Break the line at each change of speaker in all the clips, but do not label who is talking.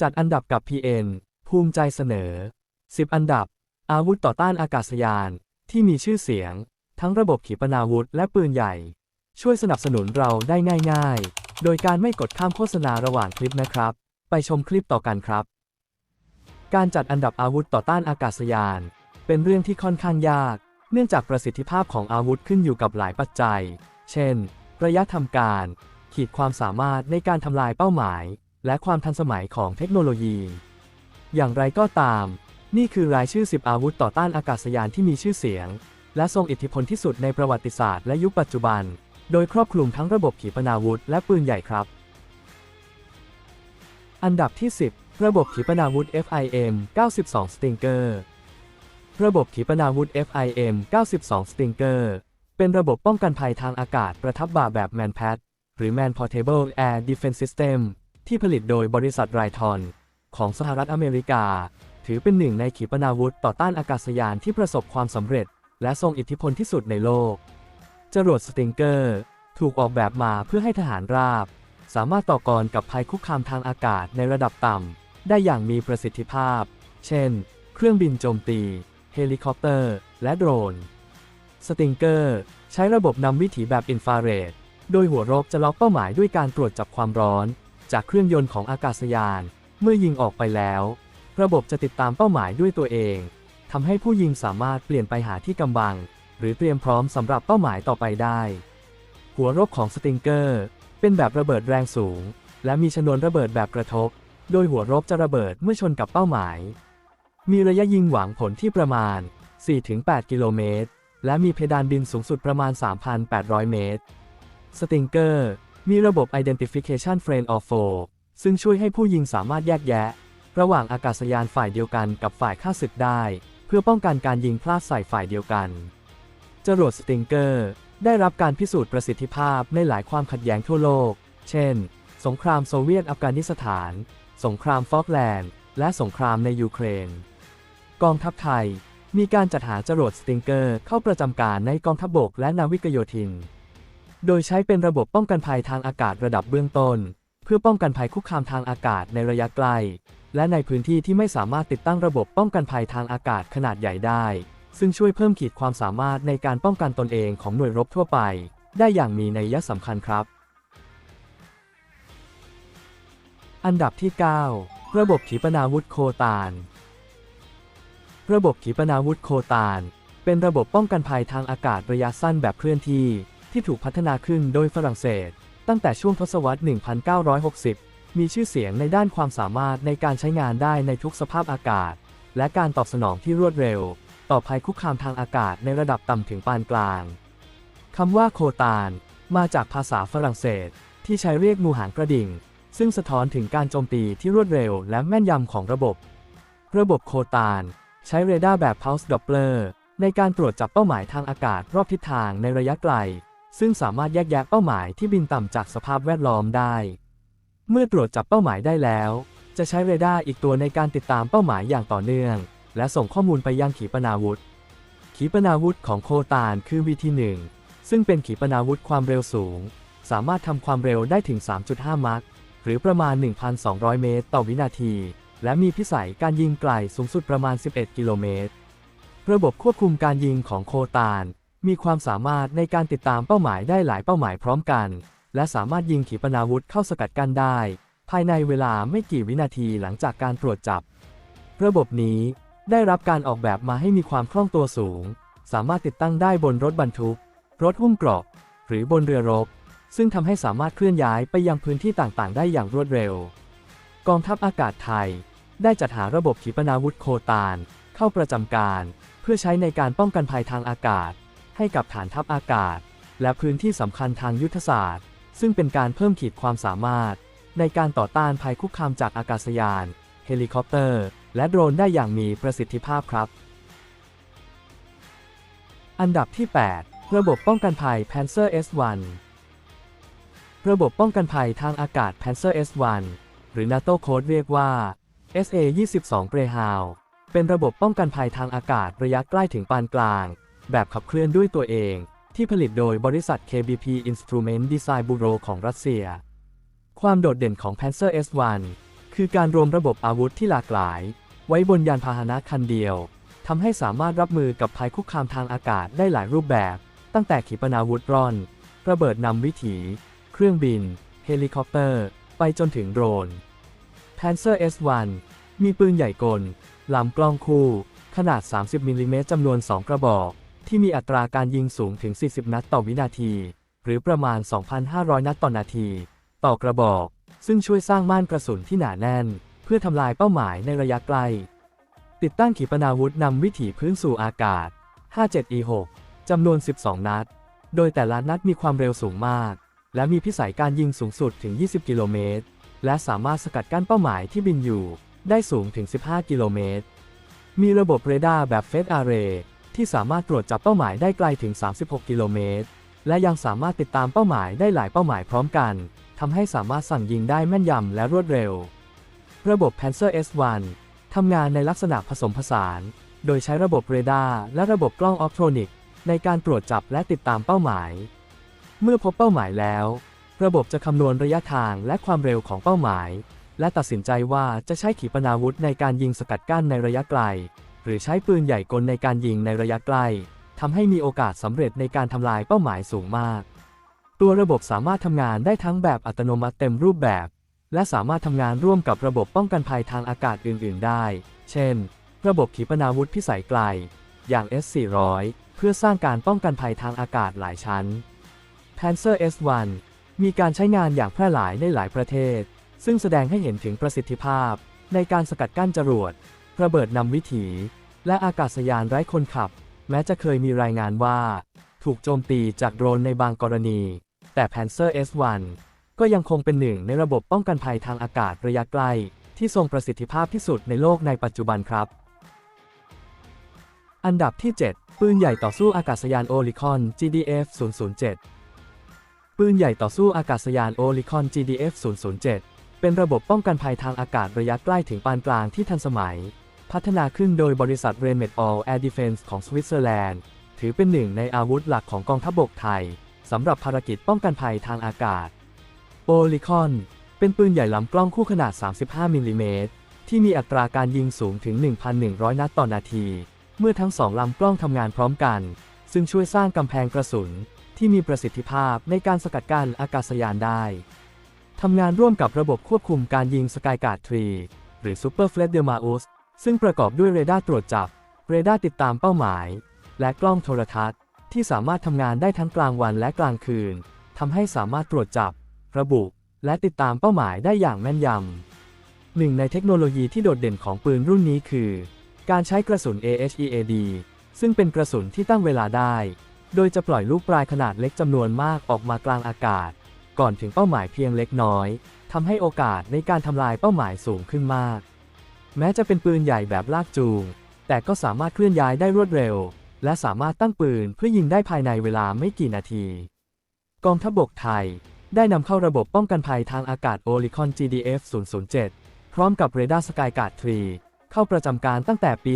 จัดอันดับกับ PN ภูมิใจเสนอ 10 อันดับ อาวุธต่อต้านอากาศยาน ที่มีชื่อเสียง ทั้งระบบขีปนาวุธและปืนใหญ่ ช่วยสนับสนุนเราได้ง่าย ๆ โดยการไม่กดข้ามโฆษณาระหว่างคลิปนะครับ ไปชมคลิปต่อกันครับ การจัดอันดับอาวุธต่อต้านอากาศยาน เป็นเรื่องที่ค่อนข้างยาก เนื่องจากประสิทธิภาพของอาวุธขึ้นอยู่กับหลายปัจจัย เช่น ระยะทำการ ขีดความสามารถในการทำลายเป้าหมาย และความทันสมัยของเทคโนโลยี อย่างไรก็ตาม นี่คือรายชื่อ 10 อาวุธต่อต้านอากาศยานที่มีชื่อเสียง และทรงอิทธิพลที่สุดในประวัติศาสตร์และยุคปัจจุบัน โดยครอบคลุมทั้งระบบขีปนาวุธและปืนใหญ่ครับ อันดับที่ 10 ระบบขีปนาวุธ FIM 92 Stinger ระบบขีปนาวุธ FIM 92 Stinger เป็นระบบป้องกันภัยทางอากาศประทับบ่าแบบ MANPAD หรือ Man Portable Air Defense System ที่ผลิตโดยบริษัทไรทอนของสหรัฐอเมริกา ถือเป็นหนึ่งในขีปนาวุธต่อต้านอากาศยานที่ประสบความสำเร็จ และทรงอิทธิพลที่สุดในโลก จรวดสติงเกอร์ ถูกออกแบบมาเพื่อให้ทหารราบ สามารถต่อกรกับภัยคุกคามทางอากาศในระดับต่ำได้อย่างมีประสิทธิภาพ เช่น เครื่องบินโจมตี เฮลิคอปเตอร์ และโดรน สติงเกอร์ ใช้ระบบนำวิถีแบบอินฟราเรด โดยหัวรบจะล็อกเป้าหมายด้วยการตรวจจับความร้อน จากเครื่องยนต์ของอากาศยาน เมื่อยิงออกไปแล้ว ระบบจะติดตามเป้าหมายด้วยตัวเองทำให้ผู้ยิงสามารถเปลี่ยนไปหาที่กำบัง หรือเตรียมพร้อมสำหรับเป้าหมายต่อไปได้ หัวรบของสติงเกอร์ เป็นแบบระเบิดแรงสูง และมีชนวนระเบิดแบบกระทบ โดยหัวรบจะระเบิดเมื่อชนกับเป้าหมาย มีระยะยิงหวังผลที่ประมาณ 4-8 กิโลเมตร และมีเพดานบินสูงสุดประมาณ 3,800 เมตร สติงเกอร์ มีระบบ Identification Frame of Foe ซึ่งช่วยให้ผู้ยิงสามารถแยกแยะ ระหว่างอากาศยานฝ่ายเดียวกันกับฝ่ายข้าศึกได้ เพื่อป้องกันการยิงพลาดใส่ฝ่ายเดียวกันจรวดสติงเกอร์ได้รับการพิสูจน์ประสิทธิภาพในหลายความขัดแย้งทั่วโลก เช่น สงครามโซเวียตอัฟกานิสถาน สงครามฟอกแลนด์ และสงครามในยูเครน กองทัพไทย มีการจัดหาจรวดสติงเกอร์เข้าประจำการในกองทัพบกและนาวิกโยธิน โดยใช้เป็นระบบป้องกันภัยทางอากาศระดับเบื้องต้น เพื่อป้องกันภัยคุกคามทางอากาศในระยะไกล และในพื้นที่ที่ไม่สามารถติดตั้งระบบป้องกันภัยทางอากาศขนาดใหญ่ได้ ซึ่งช่วยเพิ่มขีดความสามารถในการป้องกันตนเองของหน่วยรบทั่วไป ได้อย่างมีนัยสำคัญครับ อันดับที่ 9 ระบบขีปนาวุธโคตานระบบขีปนาวุธโคตานเป็นระบบป้องกันภัยทางอากาศระยะสั้นแบบเคลื่อนที่ ที่ถูกพัฒนาขึ้นโดยฝรั่งเศส ตั้งแต่ช่วงทศวรรษ 1960 มีชื่อเสียงในด้านความสามารถในการใช้งานได้ในทุกสภาพอากาศ และการตอบสนองที่รวดเร็ว ต่อภัยคุกคามทางอากาศในระดับต่ำถึงปานกลางคำว่าโคตานมาจากภาษาฝรั่งเศส ที่ใช้เรียกงูหางกระดิ่ง ซึ่งสะท้อนถึงการโจมตีที่รวดเร็วและแม่นยำของระบบ ระบบโคตานใช้เรดาร์แบบ Pulse Doppler ในการตรวจจับเป้าหมายทางอากาศรอบทิศทางในระยะไกล ซึ่งสามารถแยกแยะเป้าหมายที่บินต่ำจากสภาพแวดล้อมได้ เมื่อตรวจจับเป้าหมายได้แล้ว จะใช้เรดาร์อีกตัวในการติดตามเป้าหมายอย่างต่อเนื่อง และส่งข้อมูลไปยังขีปนาวุธ ขีปนาวุธของโคตานคือ VT1 ซึ่งเป็นขีปนาวุธความเร็วสูง สามารถทำความเร็วได้ถึง 3.5 มัคหรือประมาณ 1,200 เมตร ต่อวินาที และมีพิสัยการยิงไกลสูงสุดประมาณ 11 กิโลเมตร ระบบควบคุมการยิงของโคตาน มีความสามารถในการติดตามเป้าหมายได้หลายเป้าหมายพร้อมกัน และสามารถยิงขีปนาวุธเข้าสกัดกั้นได้ ภายในเวลาไม่กี่วินาทีหลังจากการตรวจจับ ระบบนี้ได้รับการออกแบบมาให้มีความคล่องตัวสูง สามารถติดตั้งได้บนรถบรรทุก รถหุ้มเกราะ หรือบนเรือรบ ซึ่งทำให้สามารถเคลื่อนย้ายไปยังพื้นที่ต่างๆ ได้อย่างรวดเร็ว กองทัพอากาศไทย ได้จัดหาระบบขีปนาวุธโคตาน เข้าประจำการ เพื่อใช้ในการป้องกันภัยทางอากาศ ให้กับฐานทัพอากาศ และพื้นที่สำคัญทางยุทธศาสตร์ ซึ่งเป็นการเพิ่มขีดความสามารถ ในการต่อต้านภัยคุกคามจากอากาศยาน เฮลิคอปเตอร์ และโดรนได้อย่างมีประสิทธิภาพครับ อันดับที่ 8 ระบบป้องกันภัย Panzer S1 ระบบป้องกันภัยทางอากาศ Panzer S1 หรือ NATO Code เรียกว่า SA-22 Greyhound เป็นระบบป้องกันภัยทางอากาศระยะใกล้ถึงปานกลาง แบบขับเคลื่อนด้วยตัวเอง ที่ผลิตโดยบริษัท KBP Instrument Design Bureau ของรัสเซีย ความโดดเด่นของ Panzer S1 คือการรวมระบบอาวุธที่หลากหลาย ไว้บนยานพาหนะคันเดียวทำให้สามารถรับมือกับภัยคุกคามทางอากาศได้หลายรูปแบบ ตั้งแต่ขีปนาวุธร่อน ระเบิดนำวิถี เครื่องบิน เฮลิคอปเตอร์ ไปจนถึงโดรน Panzer S1 มีปืนใหญ่กลลำกล้องคู่ ขนาด 30มิลลิเมตรจำนวน 2 กระบอก ที่มีอัตราการยิงสูงถึง 40 นัดต่อวินาที หรือประมาณ 2,500 นัดต่อนาที ต่อกระบอก ซึ่งช่วยสร้างม่านกระสุนที่หนาแน่น เพื่อทำลายเป้าหมายในระยะไกล ติดตั้งขีปนาวุธนำวิถีพื้นสู่อากาศ 57E6 จำนวน 12 นัด โดยแต่ละนัดมีความเร็วสูงมาก และมีพิสัยการยิงสูงสุดถึง 20 กิโลเมตร และสามารถสกัดกั้นเป้าหมายที่บินอยู่ ได้สูงถึง 15 กิโลเมตร มีระบบเรดาร์แบบเฟสอาร์เรย์ ที่สามารถตรวจจับเป้าหมายได้ไกลถึง 36 กิโลเมตร และยังสามารถติดตามเป้าหมายได้หลายเป้าหมายพร้อมกันทำให้สามารถสั่งยิงได้แม่นยำและรวดเร็ว ระบบ Panzer S1 ทำงานในลักษณะผสมผสาน โดยใช้ระบบเรดาร์และระบบกล้องออฟโทรนิกในการตรวจจับและติดตามเป้าหมาย เมื่อพบเป้าหมายแล้ว ระบบจะคำนวณระยะทางและความเร็วของเป้าหมาย และตัดสินใจว่าจะใช้ขีปนาวุธในการยิงสกัดกั้นในระยะไกล หรือใช้ปืนใหญ่กลในการยิงในระยะใกล้ทำให้มีโอกาสสำเร็จในการทำลายเป้าหมายสูงมาก ตัวระบบสามารถทำงานได้ทั้งแบบอัตโนมัติเต็มรูปแบบ และสามารถทำงานร่วมกับระบบป้องกันภัยทางอากาศอื่น ๆ ได้ เช่น ระบบขีปนาวุธพิสัยไกล อย่าง S-400 เพื่อสร้างการป้องกันภัยทางอากาศหลายชั้น Panzer S1 มีการใช้งานอย่างแพร่หลายในหลายประเทศ ซึ่งแสดงให้เห็นถึงประสิทธิภาพ ในการสกัดกั้นจรวด ระเบิดนำวิถี และอากาศยานไร้คนขับ แม้จะเคยมีรายงานว่า ถูกโจมตีจากโดรนในบางกรณี แต่ Panzer S1 ก็ยังคงเป็นหนึ่งในระบบป้องกันภัยทางอากาศระยะใกล ที่ทรงประสิทธิภาพที่สุดในโลกในปัจจุบันครับ อันดับที่ 7 ปืนใหญ่ต่อสู้อากาศยานโอลิคอน GDF 007 ปืนใหญ่ต่อสู้อากาศยานโอลิคอน GDF 007 เป็นระบบป้องกันภัยทางอากาศระยะใกล้ถึงปานกลางที่ทันสมัย พัฒนาขึ้นโดยบริษัท r a i n m e t All Air Defense ของสวิตเซอร์แลนด์ ถือเป็นหนึ่งในอาวุธหลักของกองทัพบกไทยสำหรับภารกิจป้องกันภัยทางอากาศโอลิคอน เป็นปืนใหญ่ลำกล้องคู่ขนาด 35 มิลลิเมตร ที่มีอัตราการยิงสูงถึง 1,100 นัดต่อนาที เมื่อทั้งสองลำกล้องทำงานพร้อมกัน ซึ่งช่วยสร้างกำแพงกระสุน ที่มีประสิทธิภาพในการสกัดกั้นอากาศยานได้ทำงานร่วมกับระบบควบคุมการยิงสกายการ์ดทรีหรือ Super f l e t d e m a u s ซึ่งประกอบด้วยเรดาร์ตรวจจับ เรดาร์ติดตามเป้าหมาย และกล้องโทรทัศน์ ที่สามารถทำงานได้ทั้งกลางวันและกลางคืนทำให้สามารถตรวจจับ ระบุ และติดตามเป้าหมายได้อย่างแม่นยำหนึ่งในเทคโนโลยีที่โดดเด่นของปืนรุ่นนี้คือ การใช้กระสุน AHEAD ซึ่งเป็นกระสุนที่ตั้งเวลาได้ โดยจะปล่อยลูกปลายขนาดเล็กจำนวนมากออกมากลางอากาศ ก่อนถึงเป้าหมายเพียงเล็กน้อยทำให้โอกาสในการทำลายเป้าหมายสูงขึ้นมาก แม้จะเป็นปืนใหญ่แบบลากจูง แต่ก็สามารถเคลื่อนย้ายได้รวดเร็ว และสามารถตั้งปืนเพื่อยิงได้ภายในเวลาไม่กี่นาที กองทัพบกไทย ได้นำเข้าระบบป้องกันภัยทางอากาศ o l i c o n GDF 007 พร้อมกับเรดาร์สกายการ์ดทรีเข้าประจำการตั้งแต่ปี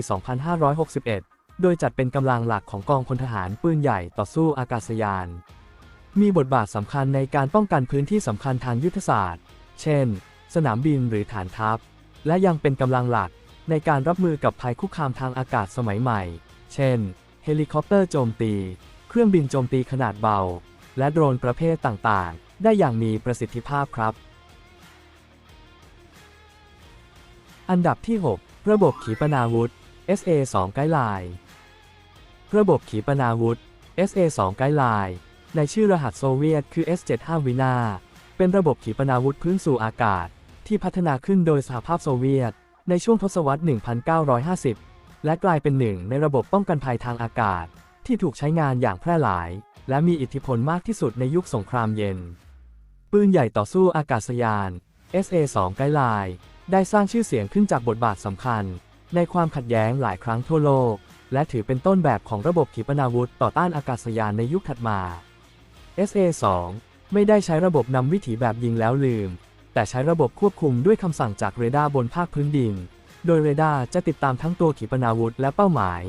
2561 โดยจัดเป็นกำลังหลักของกองพลทหารปืนใหญ่ต่อสู้อากาศยาน มีบทบาทสำคัญในการป้องกันพื้นที่สำคัญทางยุทธศาสตร์ เช่น สนามบินหรือฐานทัพ และยังเป็นกำลังหลักในการรับมือกับภัยคุกคามทางอากาศสมัยใหม่ เช่น เฮลิคอปเตอร์โจมตี เครื่องบินโจมตีขนาดเบา และโดรนประเภทต่างๆ ได้อย่างมีประสิทธิภาพครับ อันดับที่ 6 ระบบขีปนาวุธ SA-2 ไกด์ไลน์ระบบขีปนาวุธ SA-2 ไกด์ไลน์ในชื่อรหัสโซเวียตคือ S75 วินาเป็นระบบขีปนาวุธพื้นสู่อากาศ ที่พัฒนาขึ้นโดยสหภาพโซเวียต ในช่วงทศวรรษ 1950 และกลายเป็นหนึ่งในระบบป้องกันภัยทางอากาศ ที่ถูกใช้งานอย่างแพร่หลาย และมีอิทธิพลมากที่สุดในยุคสงครามเย็น ปืนใหญ่ต่อสู้อากาศยาน SA-2 ไกด์ไลน์ได้สร้างชื่อเสียงขึ้นจากบทบาทสำคัญ ในความขัดแย้งหลายครั้งทั่วโลก และถือเป็นต้นแบบของระบบขีปนาวุธต่อต้านอากาศยานในยุคถัดมา SA-2 ไม่ได้ใช้ระบบนำวิถีแบบยิงแล้วลืม แต่ใช้ระบบควบคุมด้วยคำสั่งจากเรดาร์บนภาคพื้นดิน โดยเรดาร์จะติดตามทั้งตัวขีปนาวุธและเป้าหมาย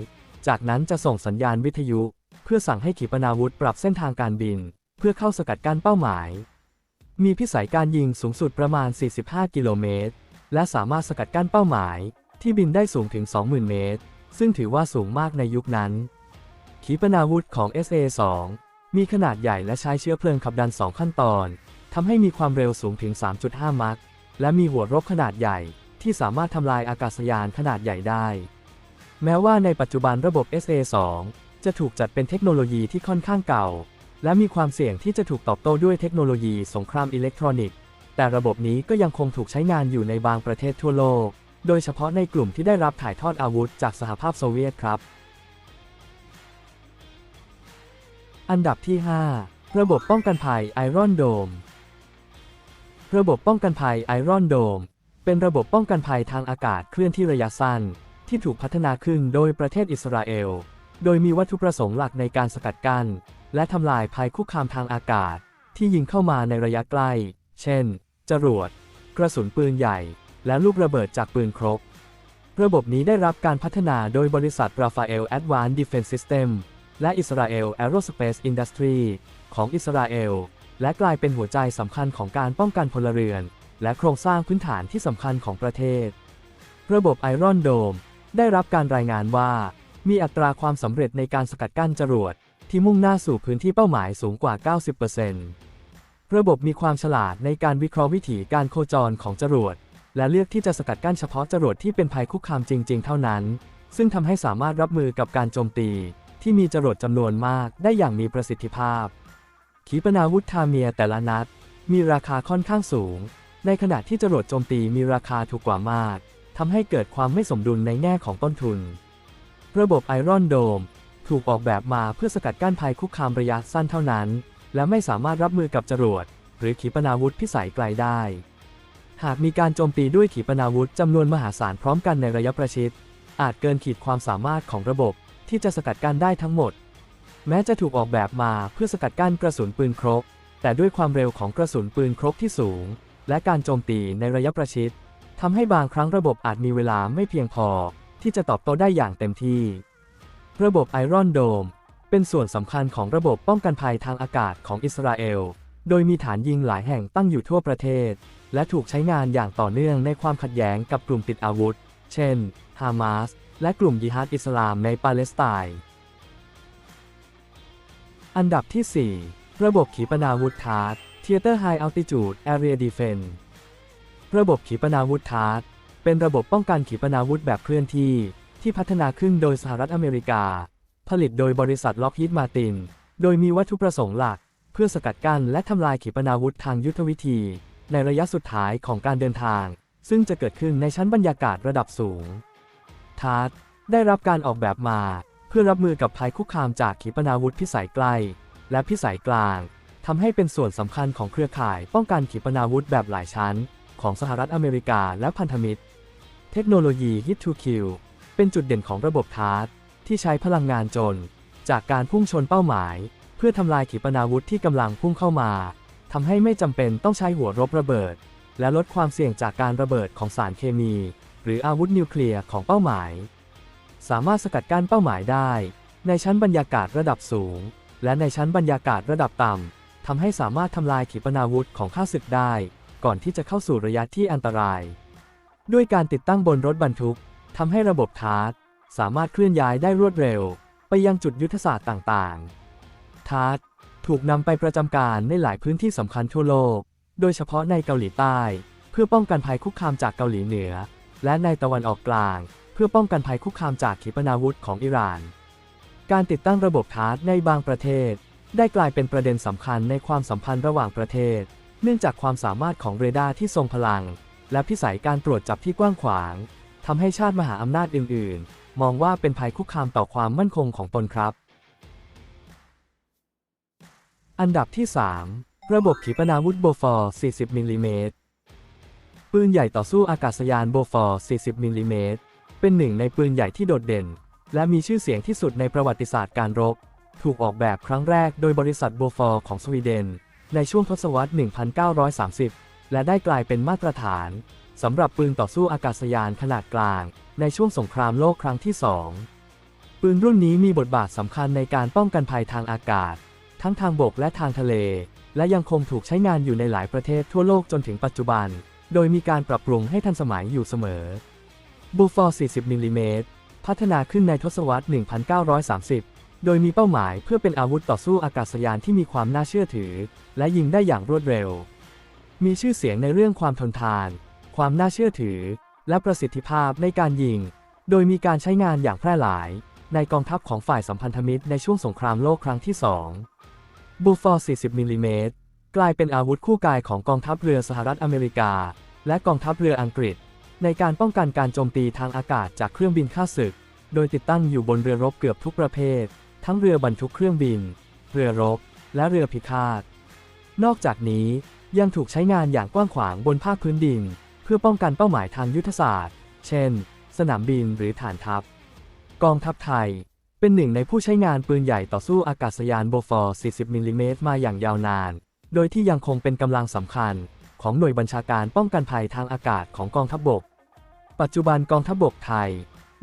จากนั้นจะส่งสัญญาณวิทยุ เพื่อสั่งให้ขีปนาวุธปรับเส้นทางการบิน เพื่อเข้าสกัดกั้นเป้าหมาย มีพิสัยการยิงสูงสุดประมาณ 45 กิโลเมตร และสามารถสกัดกั้นเป้าหมาย ที่บินได้สูงถึง 20,000 เมตร ซึ่งถือว่าสูงมากในยุคนั้น ขีปนาวุธของ SA-2 มีขนาดใหญ่และใช้เชื้อเพลิงขับดัน 2 ขั้นตอน ทำให้มีความเร็วสูงถึง 3.5 มัค และมีหัวรบขนาดใหญ่ที่สามารถทำลายอากาศยานขนาดใหญ่ได้ แม้ว่าในปัจจุบันระบบ SA-2 จะถูกจัดเป็นเทคโนโลยีที่ค่อนข้างเก่า และมีความเสี่ยงที่จะถูกตอบโต้ด้วยเทคโนโลยีสงครามอิเล็กทรอนิกส์ แต่ระบบนี้ก็ยังคงถูกใช้งานอยู่ในบางประเทศทั่วโลก โดยเฉพาะในกลุ่มที่ได้รับถ่ายทอดอาวุธจากสหภาพโซเวียตครับ อันดับที่ 5 ระบบป้องกันภัยไอรอนโดม ระบบป้องกันภัยไอรอนโดมเป็นระบบป้องกันภัยทางอากาศเคลื่อนที่ระยะสั้น ที่ถูกพัฒนาขึ้นโดยประเทศอิสราเอล โดยมีวัตถุประสงค์หลักในการสกัดกั้น และทำลายภัยคุกคามทางอากาศ ที่ยิงเข้ามาในระยะใกล้ เช่น จรวด กระสุนปืนใหญ่ และลูกระเบิดจากปืนครบระบบนี้ได้รับการพัฒนาโดยบริษัท Rafael Advanced Defense System และ Israel Aerospace Industry ของอิสราเอล และกลายเป็นหัวใจสำคัญของการป้องกันพลเรือน และโครงสร้างพื้นฐานที่สำคัญของประเทศ ระบบไอรอนโดมได้รับการรายงานว่า มีอัตราความสำเร็จในการสกัดกั้นจรวด ที่มุ่งหน้าสู่พื้นที่เป้าหมายสูงกว่า 90%ระบบมีความฉลาดในการวิเคราะห์วิถีการโคจรของจรวด และเลือกที่จะสกัดกั้นเฉพาะจรวดที่เป็นภัยคุกคามจริง ๆ เท่านั้น ซึ่งทำให้สามารถรับมือกับการโจมตี ที่มีจรวดจำนวนมากได้อย่างมีประสิทธิภาพ ขีปนาวุธทาเมียแต่ละนัด มีราคาค่อนข้างสูง ในขณะที่จรวดโจมตีมีราคาถูกกว่ามากทำให้เกิดความไม่สมดุลในแง่ของต้นทุน ระบบไอรอนโดมถูกออกแบบมาเพื่อสกัดกั้นภัยคุกคามระยะสั้นเท่านั้น และไม่สามารถรับมือกับจรวด หรือขีปนาวุธพิสัยไกลได้ หากมีการโจมตีด้วยขีปนาวุธจำนวนมหาศาลพร้อมกันในระยะประชิด อาจเกินขีดความสามารถของระบบที่จะสกัดกั้นได้ทั้งหมด แม้จะถูกออกแบบมาเพื่อสกัดกั้นกระสุนปืนครบ แต่ด้วยความเร็วของกระสุนปืนครบที่สูง และการโจมตีในระยะประชิดทำให้บางครั้งระบบอาจมีเวลาไม่เพียงพอ ที่จะตอบโต้ได้อย่างเต็มที่ ระบบไอรอนโดมเป็นส่วนสำคัญของระบบป้องกันภัยทางอากาศของอิสราเอล โดยมีฐานยิงหลายแห่งตั้งอยู่ทั่วประเทศ และถูกใช้งานอย่างต่อเนื่องในความขัดแย้งกับกลุ่มติดอาวุธ เช่น ฮามาส และกลุ่มยิฮัดอิสลามในปาเลสไตน์ อันดับที่ 4 ระบบขีปนาวุธทาร์ Theater High Altitude Area Defense ระบบขีปนาวุธทาร์เป็นระบบป้องกันขีปนาวุธแบบเคลื่อนที่ ที่พัฒนาขึ้นโดยสหรัฐอเมริกา ผลิตโดยบริษัทล็อกฮีดมาติน โดยมีวัตถุประสงค์หลัก เพื่อสกัดกั้นและทำลายขีปนาวุธทางยุทธวิธี ในระยะสุดท้ายของการเดินทาง ซึ่งจะเกิดขึ้นในชั้นบรรยากาศระดับสูงทาร์ได้รับการออกแบบมา พื่อรับมือกับภัยคุกคามจากขีปนาวุธพิสัยใกล้และพิสัยกลางทำให้เป็นส่วนสำคัญของเครือข่ายป้องกันขีปนาวุธแบบหลายชั้น ของสหรัฐอเมริกาและพันธมิตร เทคโนโลยี Hit to Kill เป็นจุดเด่นของระบบทาร์ที่ใช้พลังงานจน จากการพุ่งชนเป้าหมาย เพื่อทำลายขีปนาวุธที่กำลังพุ่งเข้ามาทำให้ไม่จำเป็นต้องใช้หัวรบระเบิด และลดความเสี่ยงจากการระเบิดของสารเคมี หรืออาวุธนิวเคลียร์ของเป้าหมาย สามารถสกัดกั้นเป้าหมายได้ ในชั้นบรรยากาศระดับสูง และในชั้นบรรยากาศระดับต่ำทำให้สามารถทำลายขีปนาวุธของข้าศึกได้ ก่อนที่จะเข้าสู่ระยะที่อันตราย ด้วยการติดตั้งบนรถบรรทุกทำให้ระบบทาร์สามารถเคลื่อนย้ายได้รวดเร็ว ไปยังจุดยุทธศาสตร์ต่างๆ ทาร์ถูกนำไปประจำการในหลายพื้นที่สำคัญทั่วโลก โดยเฉพาะในเกาหลีใต้ เพื่อป้องกันภัยคุกคามจากเกาหลีเหนือ และในตะวันออกกลาง เพื่อป้องกันภัยคุกคามจากขีปนาวุธของอิหร่าน การติดตั้งระบบทาร์ในบางประเทศ ได้กลายเป็นประเด็นสำคัญในความสัมพันธ์ระหว่างประเทศ เนื่องจากความสามารถของเรดาร์ที่ทรงพลัง และพิสัยการตรวจจับที่กว้างขวางทำให้ชาติมหาอำนาจอื่น ๆ มองว่าเป็นภัยคุกคามต่อความมั่นคงของตนครับ อันดับที่ 3 ระบบขีปนาวุธโบฟอร์ 40 มิลลิเมตร ปืนใหญ่ต่อสู้อากาศยานโบฟอร์ 40 มิลลิเมตร เป็นหนึ่งในปืนใหญ่ที่โดดเด่น และมีชื่อเสียงที่สุดในประวัติศาสตร์การรบ ถูกออกแบบครั้งแรกโดยบริษัทโบฟอร์ของสวีเดน ในช่วงทศวรรษ 1930 และได้กลายเป็นมาตรฐานสำหรับปืนต่อสู้อากาศยานขนาดกลาง ในช่วงสงครามโลกครั้งที่2ปืนรุ่นนี้มีบทบาทสำคัญในการป้องกันภัยทางอากาศ ทั้งทางบกและทางทะเล และยังคงถูกใช้งานอยู่ในหลายประเทศทั่วโลกจนถึงปัจจุบัน โดยมีการปรับปรุงให้ทันสมัยอยู่เสมอ บูฟอร์40มิลลิเมตรพัฒนาขึ้นในทศวรรษ 1930 โดยมีเป้าหมายเพื่อเป็นอาวุธต่อสู้อากาศยานที่มีความน่าเชื่อถือ และยิงได้อย่างรวดเร็ว มีชื่อเสียงในเรื่องความทนทาน ความน่าเชื่อถือ และประสิทธิภาพในการยิง โดยมีการใช้งานอย่างแพร่หลาย ในกองทัพของฝ่ายสัมพันธมิตรในช่วงสงครามโลกครั้งที่ 2 บูฟอร์40มิลลิเมตรกลายเป็นอาวุธคู่กายของกองทัพเรือสหรัฐอเมริกา และกองทัพเรืออังกฤษ ในการป้องกันการโจมตีทางอากาศจากเครื่องบินข้าศึก โดยติดตั้งอยู่บนเรือรบเกือบทุกประเภท ทั้งเรือบรรทุกเครื่องบิน เรือรบ และเรือพิฆาต นอกจากนี้ยังถูกใช้งานอย่างกว้างขวางบนภาคพื้นดิน เพื่อป้องกันเป้าหมายทางยุทธศาสตร์ เช่น สนามบินหรือฐานทัพ กองทัพไทย เป็นหนึ่งในผู้ใช้งานปืนใหญ่ต่อสู้อากาศยานโบฟอร์ 40 มิลลิเมตรมาอย่างยาวนาน โดยที่ยังคงเป็นกำลังสำคัญของหน่วยบัญชาการป้องกันภัยทางอากาศของกองทัพบก ปัจจุบันกองทัพบกไทย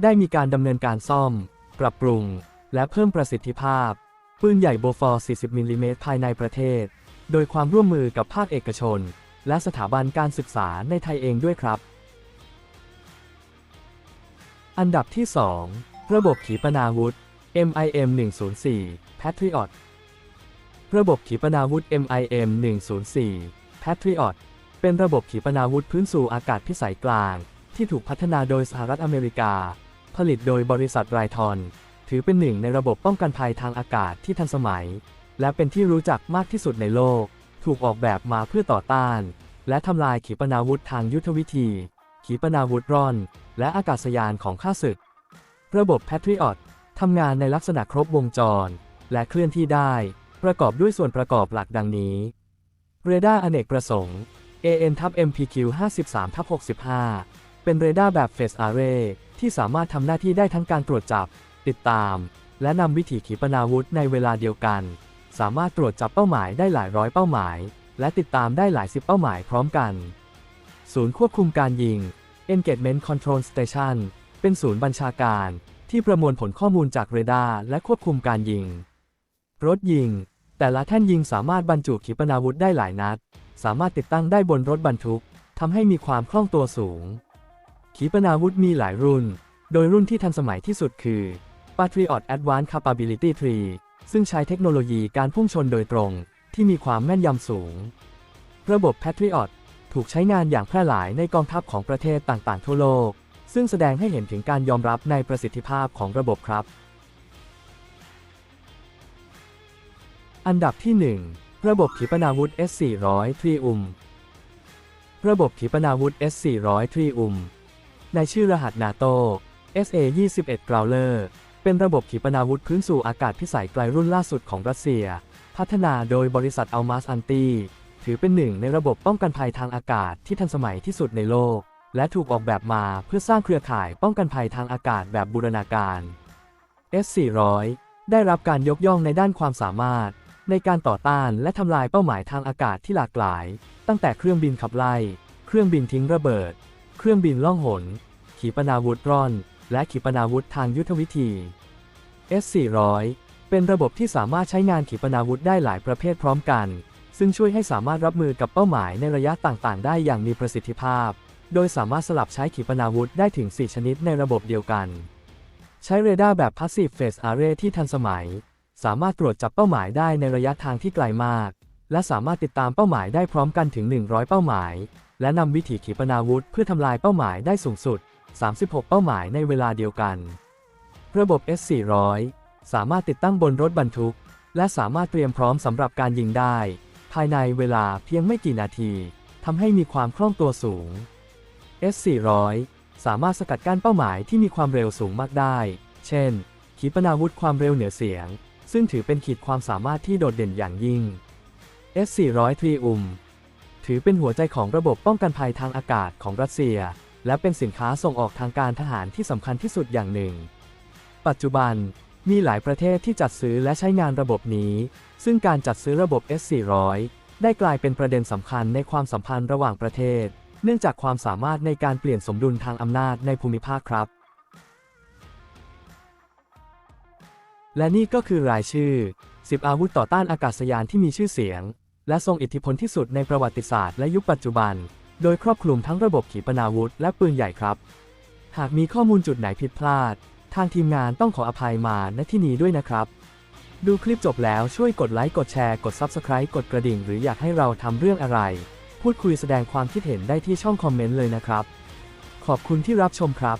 ได้มีการดำเนินการซ่อม ปรับปรุง และเพิ่มประสิทธิภาพ ปืนใหญ่โบฟอร์ 40 มิลลิเมตรภายในประเทศ โดยความร่วมมือกับภาคเอกชน และสถาบันการศึกษาในไทยเองด้วยครับ อันดับที่ 2 ระบบขีปนาวุธ MIM 104 Patriot ระบบขีปนาวุธ MIM 104 Patriot เป็นระบบขีปนาวุธพื้นสู่อากาศพิสัยกลาง ที่ถูกพัฒนาโดยสหรัฐอเมริกา ผลิตโดยบริษัทไรทอน ถือเป็นหนึ่งในระบบป้องกันภัยทางอากาศที่ทันสมัย และเป็นที่รู้จักมากที่สุดในโลก ถูกออกแบบมาเพื่อต่อต้าน และทำลายขีปนาวุธทางยุทธวิธี ขีปนาวุธร่อน และอากาศยานของข้าศึก ระบบ Patriot ทำงานในลักษณะครบวงจร และเคลื่อนที่ได้ ประกอบด้วยส่วนประกอบหลักดังนี้ เรดาร์อเนกประสงค์ AN ทับ MPQ 53ทับ65 เป็นเรดาร์แบบ Phase Array ที่สามารถทำหน้าที่ได้ทั้งการตรวจจับ ติดตาม และนำวิถีขีปนาวุธในเวลาเดียวกัน สามารถตรวจจับเป้าหมายได้หลายร้อยเป้าหมาย และติดตามได้หลายสิบเป้าหมายพร้อมกัน ศูนย์ควบคุมการยิง Engagement Control Station เป็นศูนย์บัญชาการ ที่ประมวลผลข้อมูลจากเรดาร์และควบคุมการยิง รถยิง แต่ละแท่นยิงสามารถบรรจุขีปนาวุธได้หลายนัด สามารถติดตั้งได้บนรถบรรทุกทำให้มีความคล่องตัวสูง ขีปนาวุธมีหลายรุ่น โดยรุ่นที่ทันสมัยที่สุดคือ Patriot Advanced Capability 3 ซึ่งใช้เทคโนโลยีการพุ่งชนโดยตรงที่มีความแม่นยำสูง ระบบ Patriot ถูกใช้งานอย่างแพร่หลายในกองทัพของประเทศต่างๆ ทั่วโลก ซึ่งแสดงให้เห็นถึงการยอมรับในประสิทธิภาพของระบบครับ อันดับที่ 1 ระบบขีปนาวุธ S400 Triumph ระบบขีปนาวุธ S400 Triumph ในชื่อรหัสนาโต SA-21 Growler เป็นระบบขีปนาวุธพื้นสู่อากาศพิสัยไกลรุ่นล่าสุดของรัสเซีย พัฒนาโดยบริษัทอัลมาสอันตีถือเป็นหนึ่งในระบบป้องกันภัยทางอากาศที่ทันสมัยที่สุดในโลก และถูกออกแบบมาเพื่อสร้างเครือข่ายป้องกันภัยทางอากาศแบบบูรณาการ S400 ได้รับการยกย่องในด้านความสามารถ ในการต่อต้านและทำลายเป้าหมายทางอากาศที่หลากหลาย ตั้งแต่เครื่องบินขับไล่ เครื่องบินทิ้งระเบิด เครื่องบินล่องหน ขีปนาวุธร่อน และขีปนาวุธทางยุทธวิธี S400 เป็นระบบที่สามารถใช้งานขีปนาวุธได้หลายประเภทพร้อมกัน ซึ่งช่วยให้สามารถรับมือกับเป้าหมายในระยะต่างๆ ได้อย่างมีประสิทธิภาพ โดยสามารถสลับใช้ขีปนาวุธได้ถึง 4 ชนิดในระบบเดียวกัน ใช้เรดาร์แบบ Passive Phase Array ที่ทันสมัย สามารถตรวจจับเป้าหมายได้ในระยะทางที่ไกลมาก และสามารถติดตามเป้าหมายได้พร้อมกันถึง 100 เป้าหมาย และนำวิถีขีปนาวุธเพื่อทำลายเป้าหมายได้สูงสุด 36 เป้าหมายในเวลาเดียวกัน ระบบ S400 สามารถติดตั้งบนรถบรรทุก และสามารถเตรียมพร้อมสำหรับการยิงได้ ภายในเวลาเพียงไม่กี่นาทีทำให้มีความคล่องตัวสูง S400 สามารถสกัดกั้นเป้าหมายที่มีความเร็วสูงมากได้ เช่น ขีปนาวุธความเร็วเหนือเสียง ซึ่งถือเป็นขีดความสามารถที่โดดเด่นอย่างยิ่ง S400 Triumph ถือเป็นหัวใจของระบบป้องกันภัยทางอากาศของรัสเซีย และเป็นสินค้าส่งออกทางการทหารที่สำคัญที่สุดอย่างหนึ่ง ปัจจุบันมีหลายประเทศที่จัดซื้อและใช้งานระบบนี้ ซึ่งการจัดซื้อระบบ S400 ได้กลายเป็นประเด็นสำคัญในความสัมพันธ์ระหว่างประเทศ เนื่องจากความสามารถในการเปลี่ยนสมดุลทางอำนาจในภูมิภาคครับ และนี่ก็คือรายชื่อ 10 อาวุธต่อต้านอากาศยานที่มีชื่อเสียง และทรงอิทธิพลที่สุดในประวัติศาสตร์และยุคปัจจุบัน โดยครอบคลุมทั้งระบบขีปนาวุธและปืนใหญ่ครับ หากมีข้อมูลจุดไหนผิดพลาด ทางทีมงานต้องขออภัยมาณที่นี้ด้วยนะครับ ดูคลิปจบแล้วช่วยกดไลค์กดแชร์กด Subscribe กดกระดิ่ง หรืออยากให้เราทำเรื่องอะไร พูดคุยแสดงความคิดเห็นได้ที่ช่องคอมเมนต์เลยนะครับ ขอบคุณที่รับชมครับ